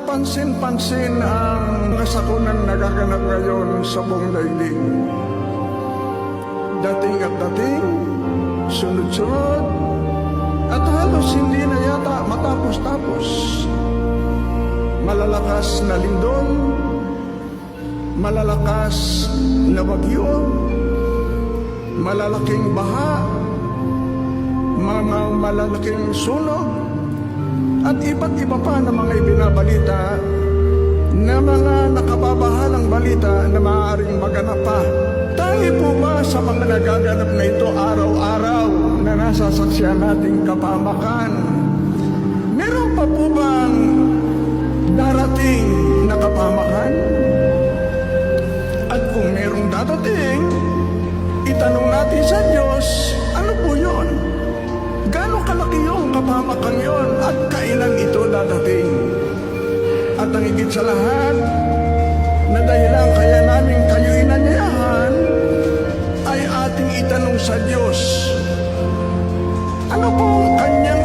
kapansin-pansin ang kasakunan nagaganap ngayon sa buong daigdig. Dating at dating, sunod-sunod, at halos hindi na yata matapos-tapos. Malalakas na lindol, malalakas na bagyo, malalaking baha, mga malalaking sunog, at iba't iba pa na mga ibinabalita na mga nakababahalang balita na maaaring maganap pa. Tangi po ba sa mga nagaganap na ito araw-araw na nasasaksiyan nating kapamakan? Meron pa po bang darating na kapamakan? At kung merong dadating, itanong natin sa Diyos, ano po yun? pamamakang yon at kailan ito dadating. At ang higit sa lahat, na dahilan kaya namin kayo inanyahan, ay ating itanong sa Diyos. Ano po ang kanyang